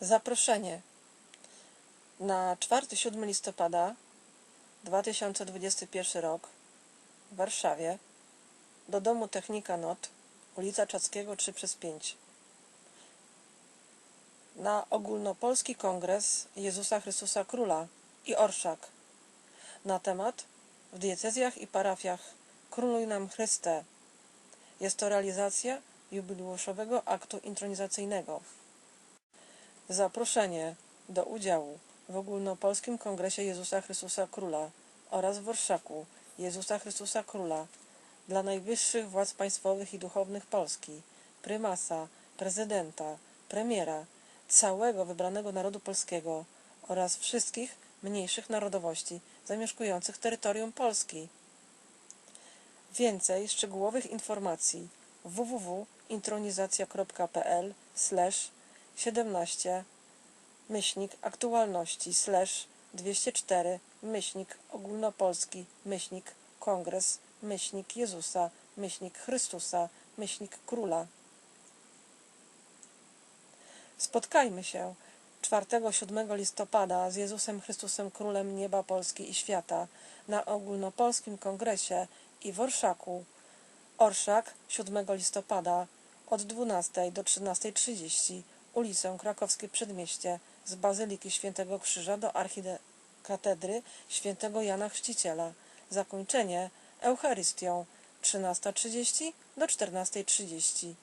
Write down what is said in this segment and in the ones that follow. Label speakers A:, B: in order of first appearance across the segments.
A: Zaproszenie na 4-7 listopada 2021 rok w Warszawie do Domu Technika NOT, ulica Czackiego 3 przez 5 na ogólnopolski kongres Jezusa Chrystusa Króla i Orszak na temat w diecezjach i parafiach Króluj nam Chryste. Jest to realizacja jubileuszowego aktu intronizacyjnego. Zaproszenie do udziału w ogólnopolskim kongresie Jezusa Chrystusa Króla oraz w Orszaku Jezusa Chrystusa Króla dla najwyższych władz państwowych i duchownych Polski, prymasa, prezydenta, premiera, całego wybranego narodu polskiego oraz wszystkich mniejszych narodowości zamieszkujących terytorium Polski. Więcej szczegółowych informacji www.intronizacja.pl 17 myślnik aktualności slash 204 myślnik ogólnopolski myślnik kongres myślnik Jezusa myślnik Chrystusa myślnik Króla Spotkajmy się 4-7 listopada z Jezusem Chrystusem Królem Nieba Polski i Świata na ogólnopolskim kongresie i w Orszaku. Orszak 7 listopada od 12 do 13.30 ulicę Krakowskie Przedmieście z Bazyliki Świętego Krzyża do Archikatedry Świętego Jana Chrzciciela. Zakończenie Eucharystią 13.30 do 14.30.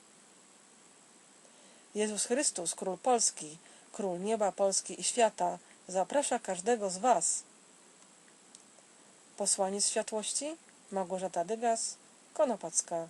A: Jezus Chrystus, Król Polski, Król Nieba Polski i Świata, zaprasza każdego z Was. Posłaniec Światłości Małgorzata Dygas, Konopacka.